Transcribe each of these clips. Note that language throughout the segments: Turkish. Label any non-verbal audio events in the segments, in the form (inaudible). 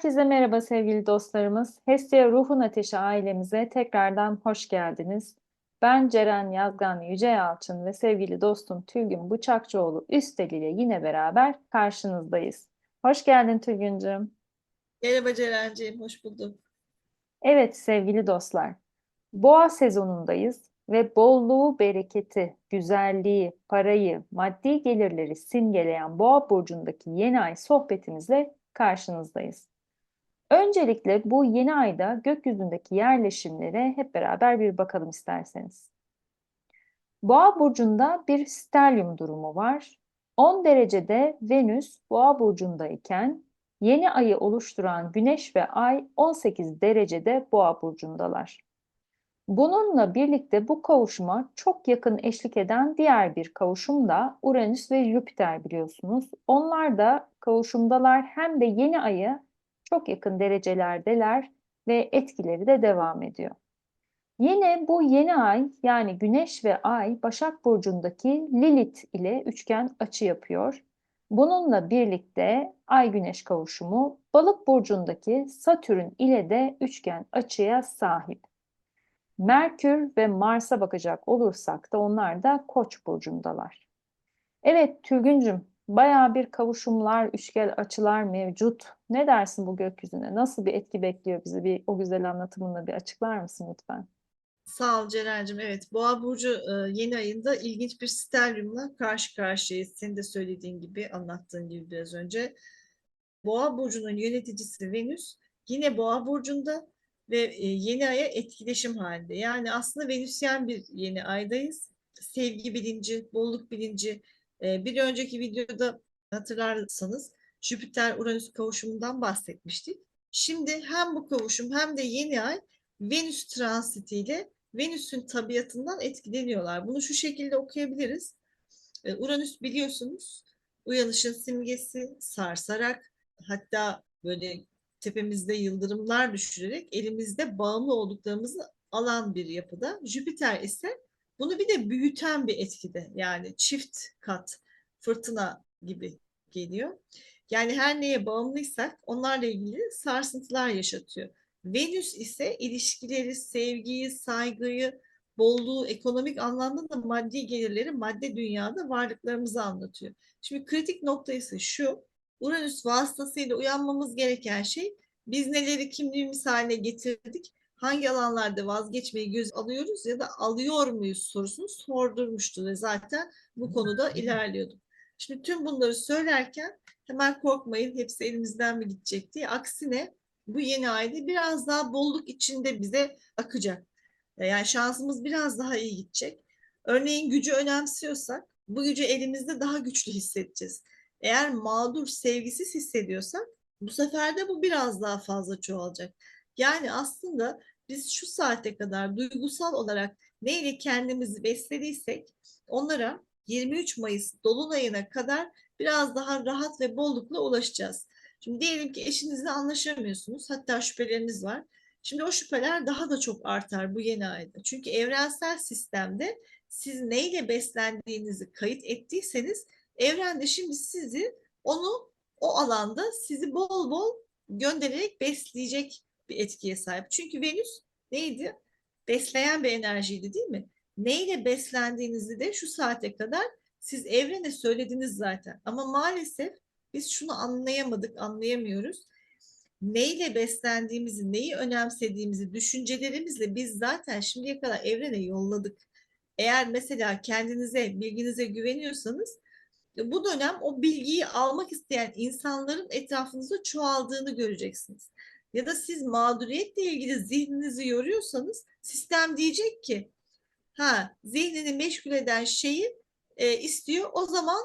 Herkese merhaba sevgili dostlarımız. Hestia Ruhun Ateşi ailemize tekrardan hoş geldiniz. Ben Ceren Yazgan Yüce Yalçın ve sevgili dostum Tülgün Bıçakçıoğlu Üstel ile yine beraber karşınızdayız. Hoş geldin Tülgüncüğüm. Merhaba Ceren'ciğim, hoş bulduk. Evet sevgili dostlar, boğa sezonundayız ve bolluğu, bereketi, güzelliği, parayı, maddi gelirleri simgeleyen boğa burcundaki yeni ay sohbetimizle karşınızdayız. Öncelikle bu yeni ayda gökyüzündeki yerleşimlere hep beraber bir bakalım isterseniz. Boğa burcunda bir stelyum durumu var. 10 derecede Venüs Boğa burcundayken yeni ayı oluşturan Güneş ve Ay 18 derecede Boğa burcundalar. Bununla birlikte bu kavuşuma çok yakın eşlik eden diğer bir kavuşum da Uranüs ve Jüpiter biliyorsunuz. Onlar da kavuşumdalar hem de yeni ayı çok yakın derecelerdeler ve etkileri de devam ediyor. Yine bu yeni ay yani Güneş ve Ay Başak Burcu'ndaki Lilith ile üçgen açı yapıyor. Bununla birlikte Ay-Güneş kavuşumu Balık Burcu'ndaki Satürn ile de üçgen açıya sahip. Merkür ve Mars'a bakacak olursak da onlar da Koç burcundalar. Evet Tülgüncüm, bayağı bir kavuşumlar, üçgel açılar mevcut. Ne dersin bu gökyüzüne? Nasıl bir etki bekliyor bizi? Bir o güzel anlatımınla bir açıklar mısın lütfen? Sağ ol Ceren'cim. Evet, Boğa Burcu e, yeni ayında ilginç bir stelyumla karşı karşıyayız. Senin de söylediğin gibi, anlattığın gibi biraz önce. Boğa Burcu'nun yöneticisi Venüs yine Boğa Burcu'nda ve e, yeni aya etkileşim halinde. Yani aslında Venüsyen bir yeni aydayız. Sevgi bilinci, bolluk bilinci. E, bir önceki videoda hatırlarsanız Jüpiter-Uranüs kavuşumundan bahsetmiştik. Şimdi hem bu kavuşum hem de yeni ay Venüs transitiyle Venüs'ün tabiatından etkileniyorlar. Bunu şu şekilde okuyabiliriz. E, Uranüs biliyorsunuz uyanışın simgesi sarsarak hatta böyle tepemizde yıldırımlar düşürerek elimizde bağımlı olduklarımızı alan bir yapıda. Jüpiter ise bunu bir de büyüten bir etkide. Yani çift kat fırtına gibi geliyor. Yani her neye bağımlıysak onlarla ilgili sarsıntılar yaşatıyor. Venüs ise ilişkileri, sevgiyi, saygıyı, bolluğu, ekonomik anlamda da maddi gelirleri madde dünyada varlıklarımızı anlatıyor. Şimdi kritik nokta ise şu, Uranüs vasıtasıyla uyanmamız gereken şey biz neleri kimliğimiz haline getirdik, hangi alanlarda vazgeçmeyi göz alıyoruz ya da alıyor muyuz sorusunu sordurmuştu ve zaten bu konuda ilerliyorduk. Şimdi tüm bunları söylerken hemen korkmayın hepsi elimizden mi gidecek diye. Aksine bu yeni ayda biraz daha bolluk içinde bize akacak. Yani şansımız biraz daha iyi gidecek. Örneğin gücü önemsiyorsak bu gücü elimizde daha güçlü hissedeceğiz. Eğer mağdur, sevgisiz hissediyorsak bu sefer de bu biraz daha fazla çoğalacak. Yani aslında biz şu saate kadar duygusal olarak neyle kendimizi beslediysek onlara 23 Mayıs Dolunay'ına kadar biraz daha rahat ve bollukla ulaşacağız. Şimdi diyelim ki eşinizle anlaşamıyorsunuz. Hatta şüpheleriniz var. Şimdi o şüpheler daha da çok artar bu yeni ayda. Çünkü evrensel sistemde siz neyle beslendiğinizi kayıt ettiyseniz evrende şimdi sizi onu o alanda sizi bol bol göndererek besleyecek bir etkiye sahip. Çünkü Venüs neydi? Besleyen bir enerjiydi değil mi? Neyle beslendiğinizi de şu saate kadar siz evrene söylediniz zaten. Ama maalesef biz şunu anlayamadık, anlayamıyoruz. Neyle beslendiğimizi, neyi önemsediğimizi, düşüncelerimizle biz zaten şimdiye kadar evrene yolladık. Eğer mesela kendinize, bilginize güveniyorsanız bu dönem o bilgiyi almak isteyen insanların etrafınızda çoğaldığını göreceksiniz. Ya da siz mağduriyetle ilgili zihninizi yoruyorsanız sistem diyecek ki ha zihnini meşgul eden şeyi e, istiyor o zaman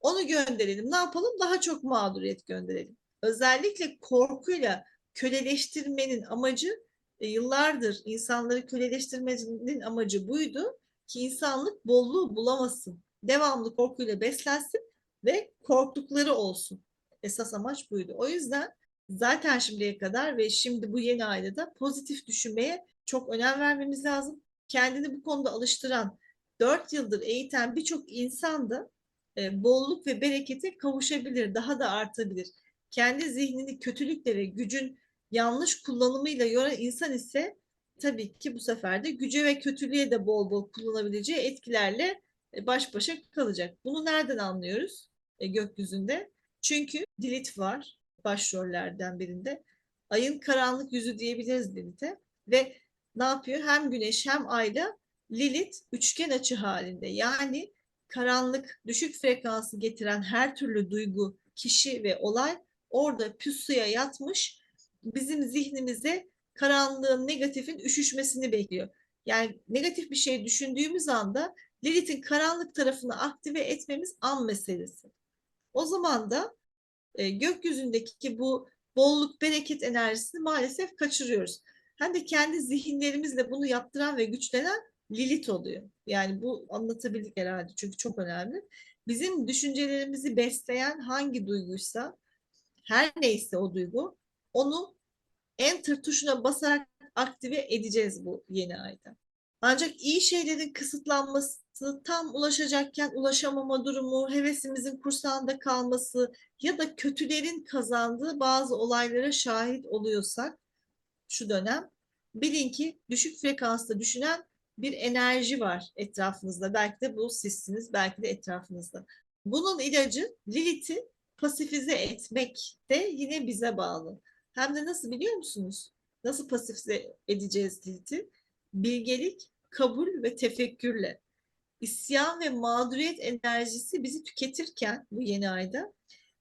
onu gönderelim. Ne yapalım? Daha çok mağduriyet gönderelim. Özellikle korkuyla köleleştirmenin amacı e, yıllardır insanları köleleştirmenin amacı buydu ki insanlık bolluğu bulamasın. Devamlı korkuyla beslensin ve korktukları olsun. Esas amaç buydu. O yüzden zaten şimdiye kadar ve şimdi bu yeni ayda da pozitif düşünmeye çok önem vermemiz lazım. Kendini bu konuda alıştıran, dört yıldır eğiten birçok insan da e, bolluk ve berekete kavuşabilir, daha da artabilir. kendi zihnini kötülükle ve gücün yanlış kullanımıyla yoran insan ise tabii ki bu sefer de güce ve kötülüğe de bol bol kullanabileceği etkilerle e, baş başa kalacak. Bunu nereden anlıyoruz e, gökyüzünde? Çünkü Lilith var başrollerden birinde. Ayın karanlık yüzü diyebiliriz Lilith'e ve ne yapıyor? Hem güneş hem ayla Lilith üçgen açı halinde. Yani karanlık, düşük frekansı getiren her türlü duygu, kişi ve olay orada pusuya yatmış bizim zihnimize karanlığın, negatifin üşüşmesini bekliyor. Yani negatif bir şey düşündüğümüz anda Lilith'in karanlık tarafını aktive etmemiz an meselesi. O zaman da e, gökyüzündeki bu bolluk, bereket enerjisini maalesef kaçırıyoruz. Hem de kendi zihinlerimizle bunu yaptıran ve güçlenen Lilith oluyor. Yani bu anlatabildik herhalde çünkü çok önemli. Bizim düşüncelerimizi besleyen hangi duyguysa, her neyse o duygu, onu Enter tuşuna basarak aktive edeceğiz bu yeni ayda. Ancak iyi şeylerin kısıtlanması, tam ulaşacakken ulaşamama durumu, hevesimizin kursağında kalması ya da kötülerin kazandığı bazı olaylara şahit oluyorsak şu dönem bilin ki düşük frekansta düşünen bir enerji var etrafınızda. Belki de bu sizsiniz, belki de etrafınızda. Bunun ilacı Lilith'i pasifize etmek de yine bize bağlı. Hem de nasıl biliyor musunuz? Nasıl pasifize edeceğiz Lilith'i? Bilgelik, kabul ve tefekkürle. İsyan ve mağduriyet enerjisi bizi tüketirken bu yeni ayda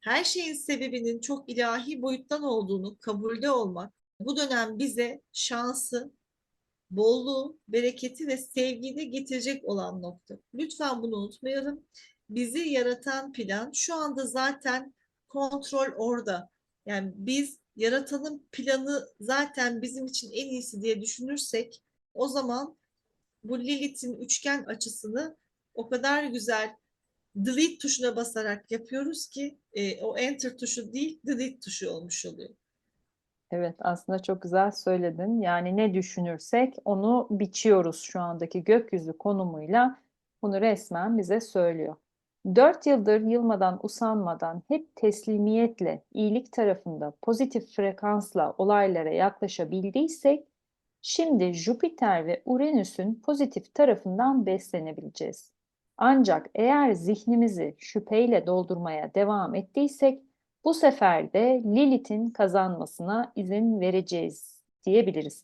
her şeyin sebebinin çok ilahi boyuttan olduğunu kabulde olmak bu dönem bize şansı, bolluğu, bereketi ve sevgiyi de getirecek olan nokta. Lütfen bunu unutmayalım. Bizi yaratan plan şu anda zaten kontrol orada. Yani biz yaratanın planı zaten bizim için en iyisi diye düşünürsek o zaman bu Lilith'in üçgen açısını o kadar güzel delete tuşuna basarak yapıyoruz ki e, o enter tuşu değil delete tuşu olmuş oluyor. Evet, aslında çok güzel söyledin. Yani ne düşünürsek onu biçiyoruz şu andaki gökyüzü konumuyla. Bunu resmen bize söylüyor. Dört yıldır yılmadan, usanmadan, hep teslimiyetle, iyilik tarafında, pozitif frekansla olaylara yaklaşabildiysek, şimdi Jüpiter ve Uranüs'ün pozitif tarafından beslenebileceğiz. Ancak eğer zihnimizi şüpheyle doldurmaya devam ettiysek, bu sefer de Lilith'in kazanmasına izin vereceğiz diyebiliriz.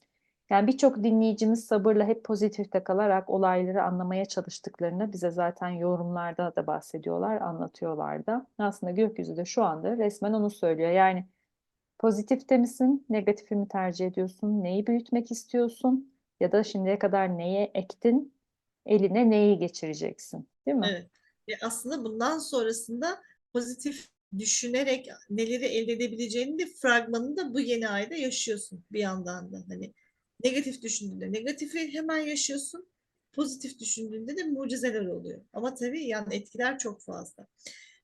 Yani birçok dinleyicimiz sabırla hep pozitifte kalarak olayları anlamaya çalıştıklarını bize zaten yorumlarda da bahsediyorlar, anlatıyorlar da. Aslında gökyüzü de şu anda resmen onu söylüyor. Yani pozitifte misin, negatifi mi tercih ediyorsun, neyi büyütmek istiyorsun ya da şimdiye kadar neye ektin, eline neyi geçireceksin, değil mi? Evet. Ve aslında bundan sonrasında pozitif düşünerek neleri elde edebileceğini de fragmanını da bu yeni ayda yaşıyorsun bir yandan da. Hani negatif düşündüğünde negatifi hemen yaşıyorsun. Pozitif düşündüğünde de mucizeler oluyor. Ama tabii yan etkiler çok fazla.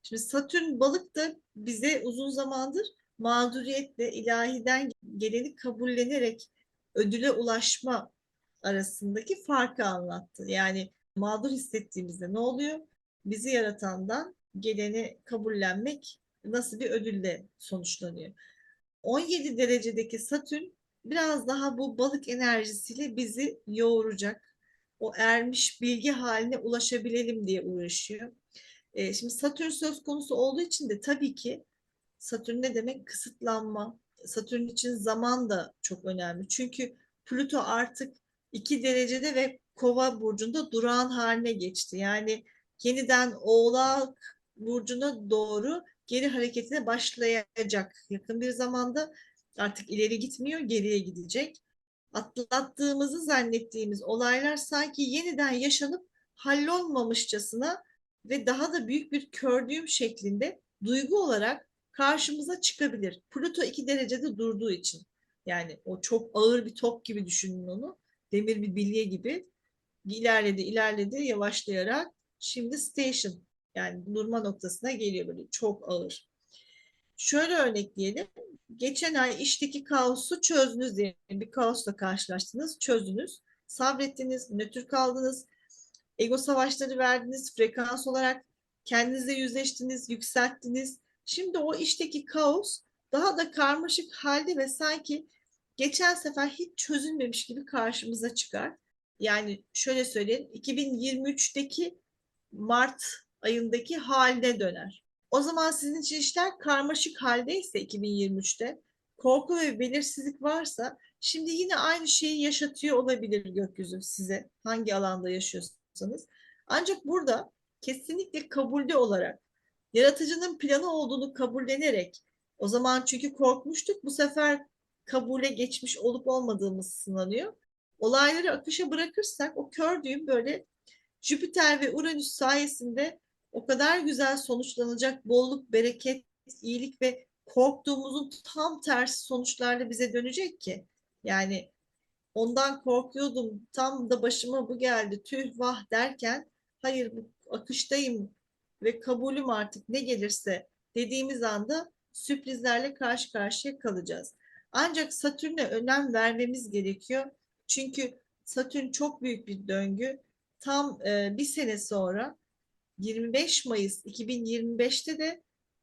Şimdi Satürn balık da bize uzun zamandır mağduriyetle ilahiden geleni kabullenerek ödüle ulaşma arasındaki farkı anlattı. Yani mağdur hissettiğimizde ne oluyor? Bizi yaratandan geleni kabullenmek nasıl bir ödülle sonuçlanıyor. 17 derecedeki Satürn biraz daha bu balık enerjisiyle bizi yoğuracak. O ermiş bilgi haline ulaşabilelim diye uğraşıyor. E, şimdi Satürn söz konusu olduğu için de tabii ki Satürn ne demek? Kısıtlanma. Satürn için zaman da çok önemli. Çünkü Plüto artık 2 derecede ve Kova burcunda durağan haline geçti. Yani yeniden Oğlak burcuna doğru geri hareketine başlayacak. Yakın bir zamanda artık ileri gitmiyor, geriye gidecek. Atlattığımızı zannettiğimiz olaylar sanki yeniden yaşanıp hallolmamışçasına ve daha da büyük bir kördüğüm şeklinde duygu olarak karşımıza çıkabilir. Plüto iki derecede durduğu için. Yani o çok ağır bir top gibi düşünün onu. Demir bir bilye gibi. ilerledi, ilerledi yavaşlayarak. Şimdi station yani durma noktasına geliyor böyle çok ağır. Şöyle örnekleyelim. Geçen ay işteki kaosu çözdünüz diye bir kaosla karşılaştınız, çözdünüz. Sabrettiniz, nötr kaldınız, ego savaşları verdiniz, frekans olarak kendinizle yüzleştiniz, yükselttiniz. Şimdi o işteki kaos daha da karmaşık halde ve sanki geçen sefer hiç çözülmemiş gibi karşımıza çıkar. Yani şöyle söyleyeyim, 2023'teki Mart ayındaki haline döner. O zaman sizin için işler karmaşık haldeyse 2023'te, korku ve belirsizlik varsa şimdi yine aynı şeyi yaşatıyor olabilir gökyüzü size hangi alanda yaşıyorsanız. Ancak burada kesinlikle kabulde olarak yaratıcının planı olduğunu kabullenerek o zaman çünkü korkmuştuk bu sefer kabule geçmiş olup olmadığımız sınanıyor. Olayları akışa bırakırsak o kör düğüm böyle Jüpiter ve Uranüs sayesinde o kadar güzel sonuçlanacak bolluk, bereket, iyilik ve korktuğumuzun tam tersi sonuçlarla bize dönecek ki. Yani ondan korkuyordum, tam da başıma bu geldi, tüh vah derken hayır bu akıştayım ve kabulüm artık ne gelirse dediğimiz anda sürprizlerle karşı karşıya kalacağız. Ancak Satürn'e önem vermemiz gerekiyor. Çünkü Satürn çok büyük bir döngü. Tam e, bir sene sonra 25 Mayıs 2025'te de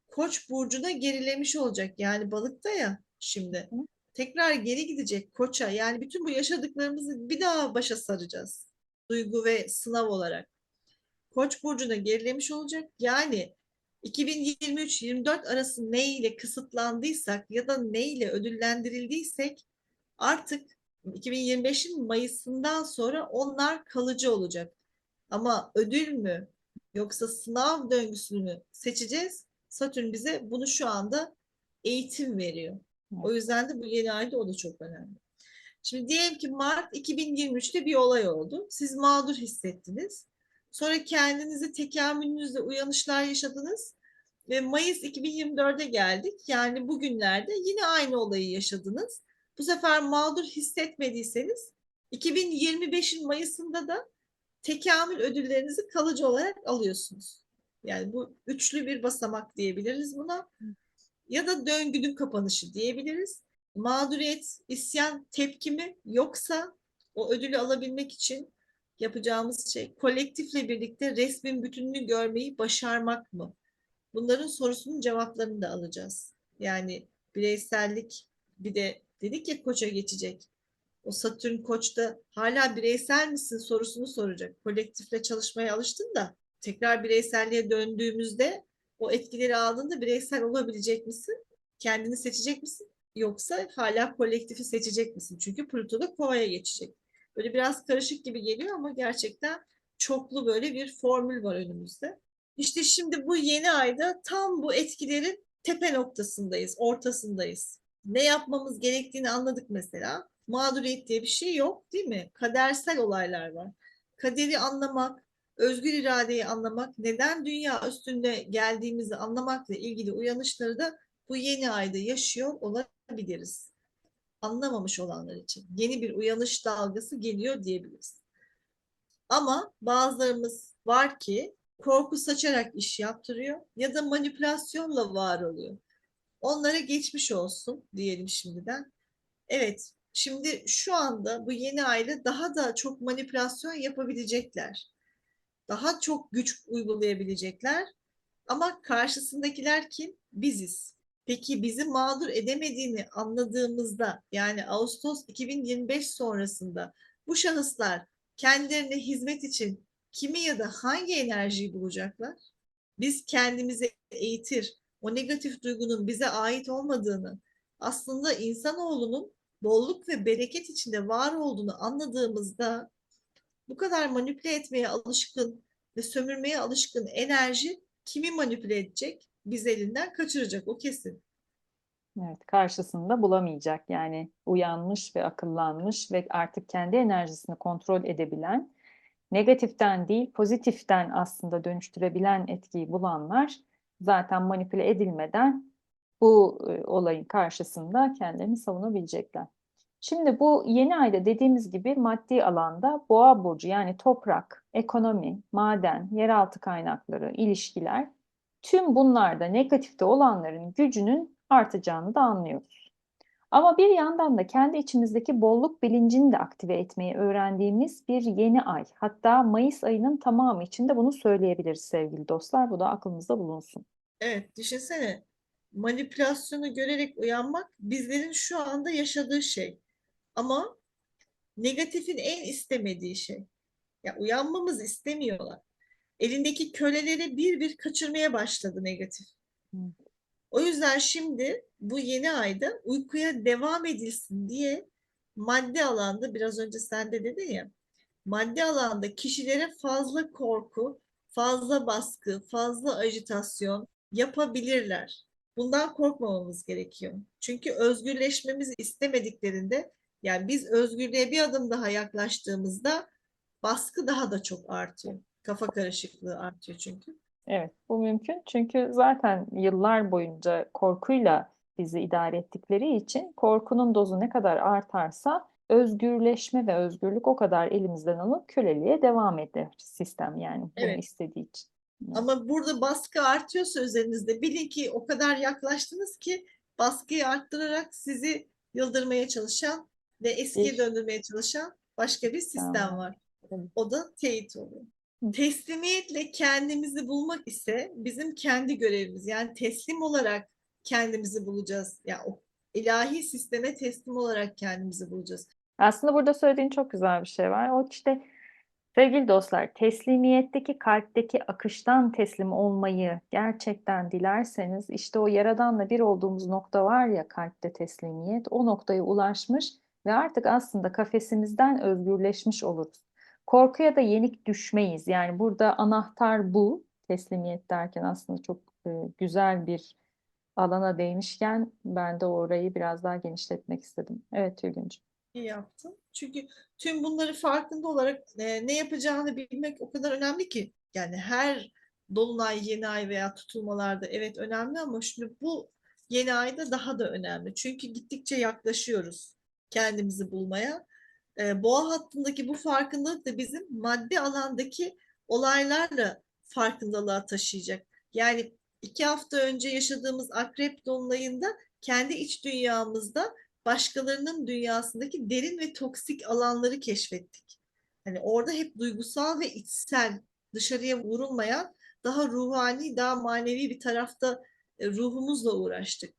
Koç burcuna gerilemiş olacak. Yani balıkta ya şimdi. Tekrar geri gidecek Koç'a. Yani bütün bu yaşadıklarımızı bir daha başa saracağız. Duygu ve sınav olarak. Koç burcuna gerilemiş olacak. Yani 2023-24 arası ne ile kısıtlandıysak ya da ne ile ödüllendirildiysek artık 2025'in Mayıs'ından sonra onlar kalıcı olacak. Ama ödül mü yoksa sınav döngüsünü mü seçeceğiz? Satürn bize bunu şu anda eğitim veriyor. O yüzden de bu yeni ayda o da çok önemli. Şimdi diyelim ki Mart 2023'te bir olay oldu. Siz mağdur hissettiniz. Sonra kendinizi tekamülünüzle uyanışlar yaşadınız. Ve Mayıs 2024'e geldik. Yani bugünlerde yine aynı olayı yaşadınız. Bu sefer mağdur hissetmediyseniz 2025'in Mayıs'ında da tekamül ödüllerinizi kalıcı olarak alıyorsunuz. Yani bu üçlü bir basamak diyebiliriz buna. Ya da döngünün kapanışı diyebiliriz. Mağduriyet, isyan, tepki mi yoksa o ödülü alabilmek için yapacağımız şey kolektifle birlikte resmin bütününü görmeyi başarmak mı? Bunların sorusunun cevaplarını da alacağız. Yani bireysellik bir de dedik ya koça geçecek. O Satürn koçta hala bireysel misin sorusunu soracak. Kolektifle çalışmaya alıştın da tekrar bireyselliğe döndüğümüzde o etkileri aldığında bireysel olabilecek misin? Kendini seçecek misin? Yoksa hala kolektifi seçecek misin? Çünkü Plüto da kovaya geçecek. Böyle biraz karışık gibi geliyor ama gerçekten çoklu böyle bir formül var önümüzde. İşte şimdi bu yeni ayda tam bu etkilerin tepe noktasındayız, ortasındayız. Ne yapmamız gerektiğini anladık mesela. Mağduriyet diye bir şey yok değil mi? Kadersel olaylar var. Kaderi anlamak, özgür iradeyi anlamak, neden dünya üstünde geldiğimizi anlamakla ilgili uyanışları da bu yeni ayda yaşıyor olabiliriz. Anlamamış olanlar için. Yeni bir uyanış dalgası geliyor diyebiliriz. Ama bazılarımız var ki korku saçarak iş yaptırıyor ya da manipülasyonla var oluyor. Onlara geçmiş olsun diyelim şimdiden. Evet, şimdi şu anda bu yeni aile daha da çok manipülasyon yapabilecekler. Daha çok güç uygulayabilecekler. Ama karşısındakiler kim? Biziz. Peki bizi mağdur edemediğini anladığımızda yani Ağustos 2025 sonrasında bu şahıslar kendilerine hizmet için kimi ya da hangi enerjiyi bulacaklar? Biz kendimizi eğitir, o negatif duygunun bize ait olmadığını, aslında insanoğlunun bolluk ve bereket içinde var olduğunu anladığımızda bu kadar manipüle etmeye alışkın ve sömürmeye alışkın enerji kimi manipüle edecek? Biz elinden kaçıracak o kesin. Evet, karşısında bulamayacak yani uyanmış ve akıllanmış ve artık kendi enerjisini kontrol edebilen, negatiften değil pozitiften aslında dönüştürebilen etkiyi bulanlar zaten manipüle edilmeden bu e, olayın karşısında kendilerini savunabilecekler. Şimdi bu yeni ayda dediğimiz gibi maddi alanda boğa burcu yani toprak, ekonomi, maden, yeraltı kaynakları, ilişkiler tüm bunlarda negatifte olanların gücünün artacağını da anlıyoruz. Ama bir yandan da kendi içimizdeki bolluk bilincini de aktive etmeyi öğrendiğimiz bir yeni ay. Hatta Mayıs ayının tamamı içinde bunu söyleyebiliriz sevgili dostlar. Bu da aklımızda bulunsun. Evet, düşünsene. manipülasyonu görerek uyanmak bizlerin şu anda yaşadığı şey. Ama negatifin en istemediği şey. Ya uyanmamızı istemiyorlar. Elindeki köleleri bir bir kaçırmaya başladı negatif. Hı. O yüzden şimdi bu yeni ayda uykuya devam edilsin diye madde alanda biraz önce sen de dedin ya madde alanda kişilere fazla korku, fazla baskı, fazla ajitasyon yapabilirler. Bundan korkmamamız gerekiyor. Çünkü özgürleşmemizi istemediklerinde yani biz özgürlüğe bir adım daha yaklaştığımızda baskı daha da çok artıyor. Kafa karışıklığı artıyor çünkü. Evet, bu mümkün. Çünkü zaten yıllar boyunca korkuyla bizi idare ettikleri için korkunun dozu ne kadar artarsa özgürleşme ve özgürlük o kadar elimizden alıp köleliğe devam eder sistem yani bunu Evet. istediği için. Ama burada baskı artıyorsa üzerinizde bilin ki o kadar yaklaştınız ki baskıyı arttırarak sizi yıldırmaya çalışan ve eskiye döndürmeye çalışan başka bir sistem Tamam. var. O da teyit oluyor. Teslimiyetle kendimizi bulmak ise bizim kendi görevimiz. Yani teslim olarak kendimizi bulacağız. Yani o ilahi sisteme teslim olarak kendimizi bulacağız. Aslında burada söylediğin çok güzel bir şey var. O işte sevgili dostlar, teslimiyetteki kalpteki akıştan teslim olmayı gerçekten dilerseniz işte o Yaradan'la bir olduğumuz nokta var ya kalpte teslimiyet, o noktaya ulaşmış ve artık aslında kafesimizden özgürleşmiş oluruz. Korkuya da yenik düşmeyiz. Yani burada anahtar bu. Teslimiyet derken aslında çok e, güzel bir alana değmişken ben de orayı biraz daha genişletmek istedim. Evet Tülgüncüğüm. İyi yaptın. Çünkü tüm bunları farkında olarak e, ne yapacağını bilmek o kadar önemli ki. Yani her dolunay, yeni ay veya tutulmalarda evet önemli ama şimdi bu yeni ayda daha da önemli. Çünkü gittikçe yaklaşıyoruz kendimizi bulmaya. E, boğa hattındaki bu farkındalık da bizim madde alandaki olaylarla farkındalığa taşıyacak. Yani iki hafta önce yaşadığımız akrep dolunayında kendi iç dünyamızda başkalarının dünyasındaki derin ve toksik alanları keşfettik. Hani orada hep duygusal ve içsel, dışarıya vurulmayan, daha ruhani, daha manevi bir tarafta e, ruhumuzla uğraştık.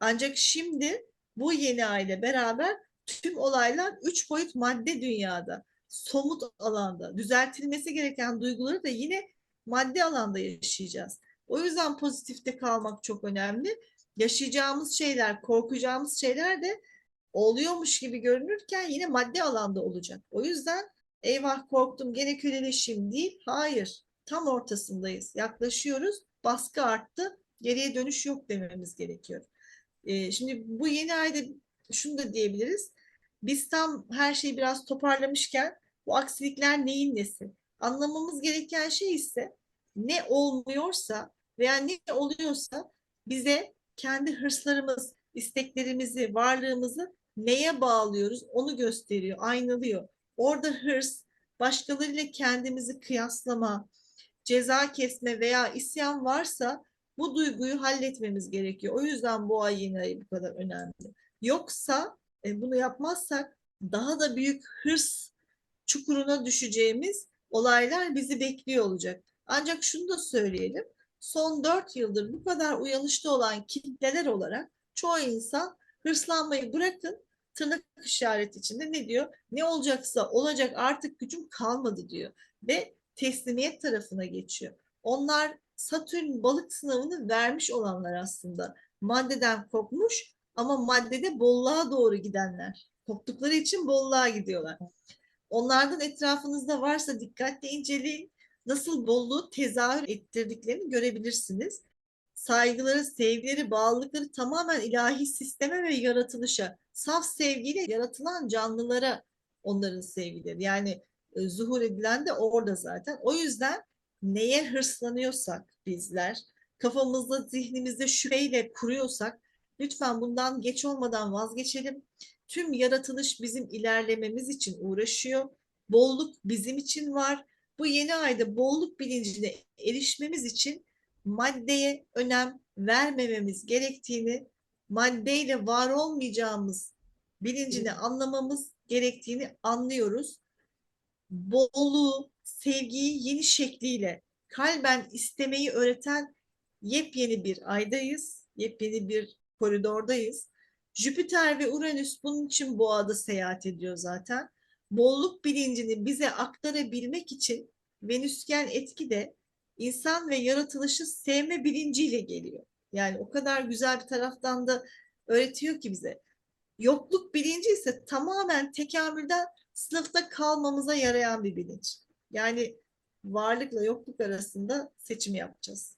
Ancak şimdi bu yeni aile beraber tüm olaylar üç boyut madde dünyada, somut alanda, düzeltilmesi gereken duyguları da yine madde alanda yaşayacağız. O yüzden pozitifte kalmak çok önemli yaşayacağımız şeyler, korkacağımız şeyler de oluyormuş gibi görünürken yine madde alanda olacak. O yüzden eyvah korktum gene köleleşeyim değil. Hayır. Tam ortasındayız. Yaklaşıyoruz. Baskı arttı. Geriye dönüş yok dememiz gerekiyor. Ee, şimdi bu yeni ayda şunu da diyebiliriz. Biz tam her şeyi biraz toparlamışken bu aksilikler neyin nesi? Anlamamız gereken şey ise ne olmuyorsa veya ne oluyorsa bize kendi hırslarımız, isteklerimizi, varlığımızı neye bağlıyoruz onu gösteriyor, aynalıyor. Orada hırs, başkalarıyla kendimizi kıyaslama, ceza kesme veya isyan varsa bu duyguyu halletmemiz gerekiyor. O yüzden bu ay yeni ayı bu kadar önemli. Yoksa e, bunu yapmazsak daha da büyük hırs çukuruna düşeceğimiz olaylar bizi bekliyor olacak. Ancak şunu da söyleyelim son dört yıldır bu kadar uyanışta olan kitleler olarak çoğu insan hırslanmayı bırakın tırnak işareti içinde ne diyor? Ne olacaksa olacak artık gücüm kalmadı diyor ve teslimiyet tarafına geçiyor. Onlar Satürn balık sınavını vermiş olanlar aslında. Maddeden korkmuş ama maddede bolluğa doğru gidenler. Korktukları için bolluğa gidiyorlar. Onlardan etrafınızda varsa dikkatle inceleyin nasıl bolluğu tezahür ettirdiklerini görebilirsiniz. Saygıları, sevgileri, bağlılıkları tamamen ilahi sisteme ve yaratılışa, saf sevgiyle yaratılan canlılara onların sevgileri. Yani e, zuhur edilen de orada zaten. O yüzden neye hırslanıyorsak bizler, kafamızda, zihnimizde şüpheyle kuruyorsak lütfen bundan geç olmadan vazgeçelim. Tüm yaratılış bizim ilerlememiz için uğraşıyor. Bolluk bizim için var bu yeni ayda bolluk bilincine erişmemiz için maddeye önem vermememiz gerektiğini, maddeyle var olmayacağımız bilincini anlamamız gerektiğini anlıyoruz. Bolluğu, sevgiyi yeni şekliyle kalben istemeyi öğreten yepyeni bir aydayız. Yepyeni bir koridordayız. Jüpiter ve Uranüs bunun için boğada seyahat ediyor zaten. Bolluk bilincini bize aktarabilmek için Venüsgen etki de insan ve yaratılışı sevme bilinciyle geliyor. Yani o kadar güzel bir taraftan da öğretiyor ki bize. Yokluk bilinci ise tamamen tekamülden sınıfta kalmamıza yarayan bir bilinç. Yani varlıkla yokluk arasında seçim yapacağız.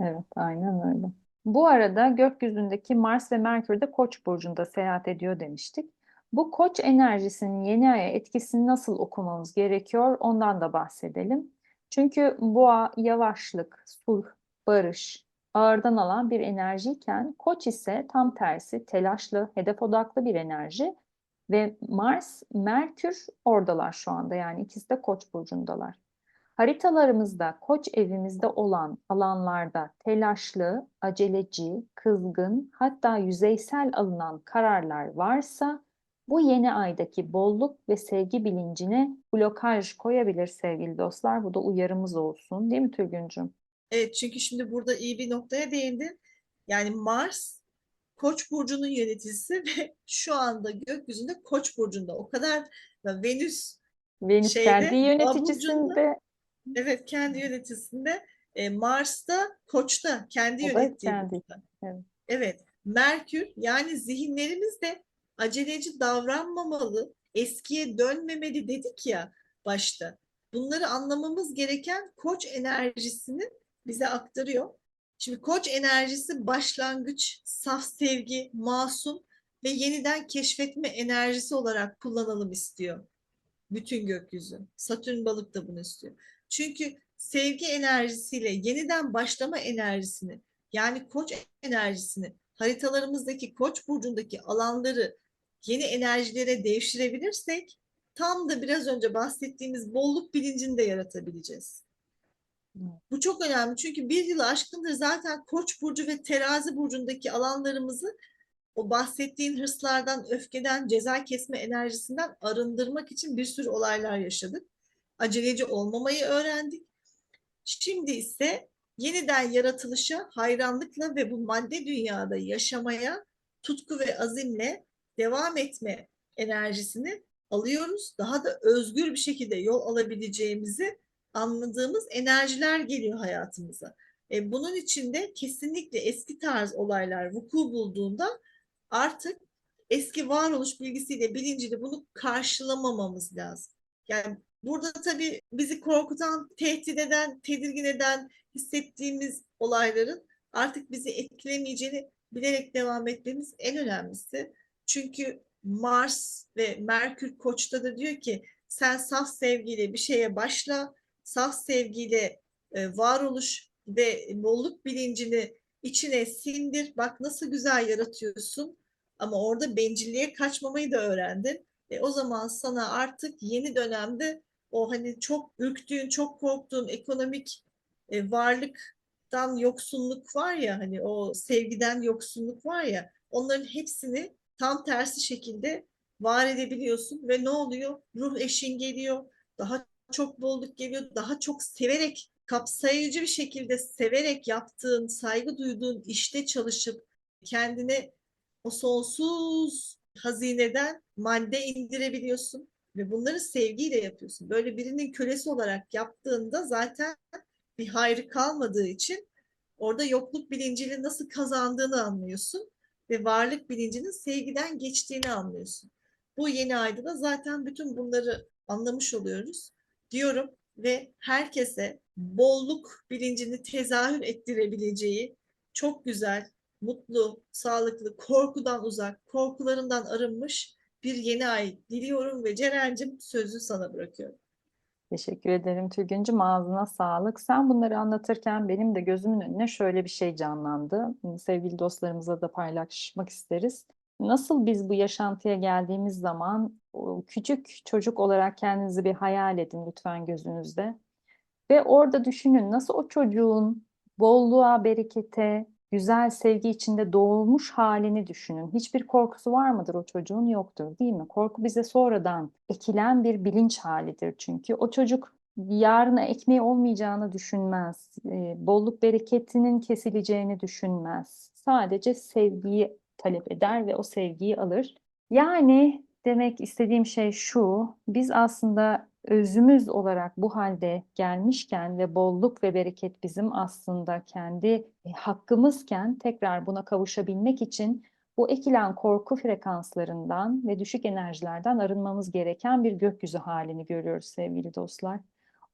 Evet, aynen öyle. Bu arada gökyüzündeki Mars ve Merkür de Koç burcunda seyahat ediyor demiştik. Bu Koç enerjisinin yeni aya etkisini nasıl okumamız gerekiyor ondan da bahsedelim. Çünkü boğa yavaşlık, sulh, barış, ağırdan alan bir enerjiyken Koç ise tam tersi telaşlı, hedef odaklı bir enerji ve Mars, Merkür oradalar şu anda yani ikisi de Koç burcundalar. Haritalarımızda Koç evimizde olan alanlarda telaşlı, aceleci, kızgın, hatta yüzeysel alınan kararlar varsa bu yeni aydaki bolluk ve sevgi bilincine blokaj koyabilir sevgili dostlar. Bu da uyarımız olsun, değil mi Tülgüncüm? Evet çünkü şimdi burada iyi bir noktaya değindin. Yani Mars Koç burcunun yöneticisi ve (laughs) şu anda gökyüzünde Koç burcunda. O kadar ve Venüs Venüs Şeyde, kendi yöneticisinde, evet kendi yöneticisinde e, Mars'ta Koç'ta kendi da yönettiği kendi, evet. Evet. Merkür yani zihinlerimiz de aceleci davranmamalı, eskiye dönmemeli dedik ya başta. Bunları anlamamız gereken Koç enerjisini bize aktarıyor. Şimdi Koç enerjisi başlangıç, saf sevgi, masum ve yeniden keşfetme enerjisi olarak kullanalım istiyor bütün gökyüzü. Satürn balık da bunu istiyor. Çünkü sevgi enerjisiyle yeniden başlama enerjisini yani koç enerjisini haritalarımızdaki koç burcundaki alanları yeni enerjilere devşirebilirsek tam da biraz önce bahsettiğimiz bolluk bilincini de yaratabileceğiz. Bu çok önemli çünkü bir yılı aşkındır zaten Koç burcu ve Terazi burcundaki alanlarımızı o bahsettiğin hırslardan, öfkeden, ceza kesme enerjisinden arındırmak için bir sürü olaylar yaşadık. Aceleci olmamayı öğrendik. Şimdi ise yeniden yaratılışa hayranlıkla ve bu madde dünyada yaşamaya tutku ve azimle devam etme enerjisini alıyoruz. Daha da özgür bir şekilde yol alabileceğimizi anladığımız enerjiler geliyor hayatımıza. E, bunun için de kesinlikle eski tarz olaylar vuku bulduğunda artık eski varoluş bilgisiyle bilinciyle bunu karşılamamamız lazım. Yani burada tabii bizi korkutan, tehdit eden, tedirgin eden hissettiğimiz olayların artık bizi etkilemeyeceğini bilerek devam etmemiz en önemlisi. Çünkü Mars ve Merkür Koç'ta da diyor ki sen saf sevgiyle bir şeye başla, saf sevgiyle e, varoluş ve bolluk bilincini içine sindir. Bak nasıl güzel yaratıyorsun. Ama orada bencilliğe kaçmamayı da öğrendin. E, o zaman sana artık yeni dönemde o hani çok ürktüğün, çok korktuğun ekonomik e, varlıktan yoksunluk var ya hani o sevgiden yoksunluk var ya onların hepsini tam tersi şekilde var edebiliyorsun ve ne oluyor? Ruh eşin geliyor, daha çok bolluk geliyor, daha çok severek, kapsayıcı bir şekilde severek yaptığın, saygı duyduğun işte çalışıp kendine o sonsuz hazineden madde indirebiliyorsun ve bunları sevgiyle yapıyorsun. Böyle birinin kölesi olarak yaptığında zaten bir hayrı kalmadığı için orada yokluk bilinciyle nasıl kazandığını anlıyorsun ve varlık bilincinin sevgiden geçtiğini anlıyorsun. Bu yeni ayda da zaten bütün bunları anlamış oluyoruz diyorum ve herkese bolluk bilincini tezahür ettirebileceği çok güzel, mutlu, sağlıklı, korkudan uzak, korkularından arınmış bir yeni ay diliyorum ve Ceren'cim sözü sana bırakıyorum. Teşekkür ederim Tülgüncüm. Ağzına sağlık. Sen bunları anlatırken benim de gözümün önüne şöyle bir şey canlandı. Sevgili dostlarımıza da paylaşmak isteriz. Nasıl biz bu yaşantıya geldiğimiz zaman küçük çocuk olarak kendinizi bir hayal edin lütfen gözünüzde. Ve orada düşünün nasıl o çocuğun bolluğa, berekete, güzel sevgi içinde doğmuş halini düşünün. Hiçbir korkusu var mıdır o çocuğun? Yoktur, değil mi? Korku bize sonradan ekilen bir bilinç halidir çünkü. O çocuk yarına ekmeği olmayacağını düşünmez. E, bolluk bereketinin kesileceğini düşünmez. Sadece sevgiyi talep eder ve o sevgiyi alır. Yani demek istediğim şey şu, biz aslında özümüz olarak bu halde gelmişken ve bolluk ve bereket bizim aslında kendi e, hakkımızken tekrar buna kavuşabilmek için bu ekilen korku frekanslarından ve düşük enerjilerden arınmamız gereken bir gökyüzü halini görüyoruz sevgili dostlar.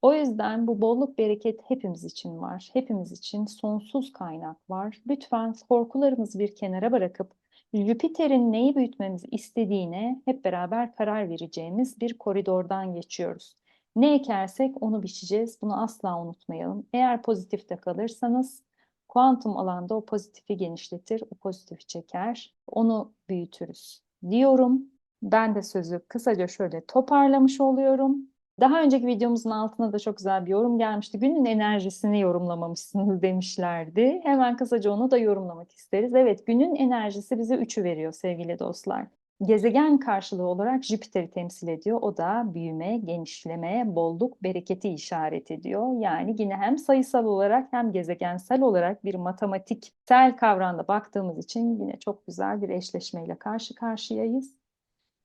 O yüzden bu bolluk bereket hepimiz için var. Hepimiz için sonsuz kaynak var. Lütfen korkularımızı bir kenara bırakıp Jüpiter'in neyi büyütmemizi istediğine hep beraber karar vereceğimiz bir koridordan geçiyoruz. Ne ekersek onu biçeceğiz. Bunu asla unutmayalım. Eğer pozitifte kalırsanız kuantum alanda o pozitifi genişletir, o pozitifi çeker, onu büyütürüz diyorum. Ben de sözü kısaca şöyle toparlamış oluyorum. Daha önceki videomuzun altına da çok güzel bir yorum gelmişti. Günün enerjisini yorumlamamışsınız demişlerdi. Hemen kısaca onu da yorumlamak isteriz. Evet, günün enerjisi bize üçü veriyor sevgili dostlar. Gezegen karşılığı olarak Jüpiter'i temsil ediyor. O da büyüme, genişleme, bolluk, bereketi işaret ediyor. Yani yine hem sayısal olarak hem gezegensel olarak bir matematiksel kavramda baktığımız için yine çok güzel bir eşleşmeyle karşı karşıyayız.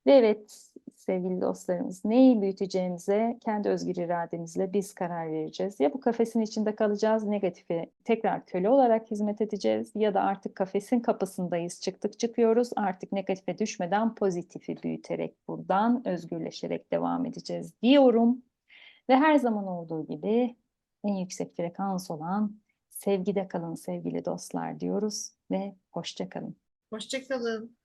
Ve evet sevgili dostlarımız neyi büyüteceğimize kendi özgür irademizle biz karar vereceğiz. Ya bu kafesin içinde kalacağız, negatife tekrar köle olarak hizmet edeceğiz ya da artık kafesin kapısındayız, çıktık çıkıyoruz. Artık negatife düşmeden pozitifi büyüterek buradan özgürleşerek devam edeceğiz diyorum. Ve her zaman olduğu gibi en yüksek frekans olan sevgide kalın sevgili dostlar diyoruz ve hoşça kalın. Hoşçakalın.